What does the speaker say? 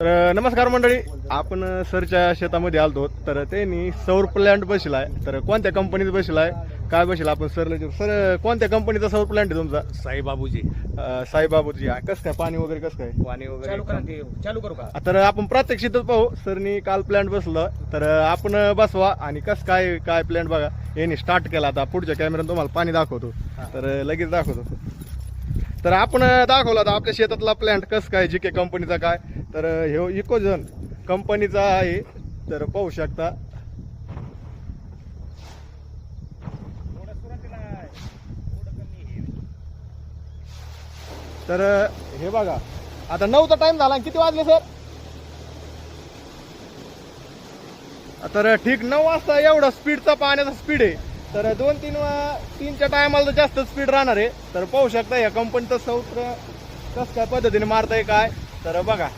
तर नमस्कार मंडळी. आपण सरच्या शेतामध्ये आलतो. तर त्यांनी सौर प्लॅन्ट बसलाय. तर कोणत्या कंपनीचा बसलाय? काय बसला आपण सरला. सर कोणत्या कंपनीचा सौर प्लॅन्ट आहे तुमचा? साईबाबूजी. साईबाबूजी. कसं काय? पाणी वगैरे कसं काय? पाणी वगैरे चालू करा का? तर आपण प्रात्यक्षिकच पाहू. सरनी काल प्लॅन्ट बसलं. तर आपण बसवा. आणि कसं काय काय प्लॅन्ट बघा. यांनी स्टार्ट केला. आता पुढच्या कॅमेऱ्यात तुम्हाला पाणी दाखवतो. तर लगेच दाखवतो. तर आपण दाखवला आता आपल्या शेतातला प्लॅन्ट कसं काय जी के कंपनीचा काय. तर हे हो इकोझन कंपनीचा आहे. तर पाहू शकता. तर हे बघा. आता नऊचा टाइम झाला. किती वाजले सर तर ठीक नऊ वाजता एवढा स्पीडचा पाण्याचा स्पीड आहे. तर दोन तीन वा- तीनच्या टायमाला तर जास्त स्पीड राहणार आहे. तर पाहू शकता या कंपनीचं सौत्र कस काय पद्धतीने मारताय काय? तर बघा.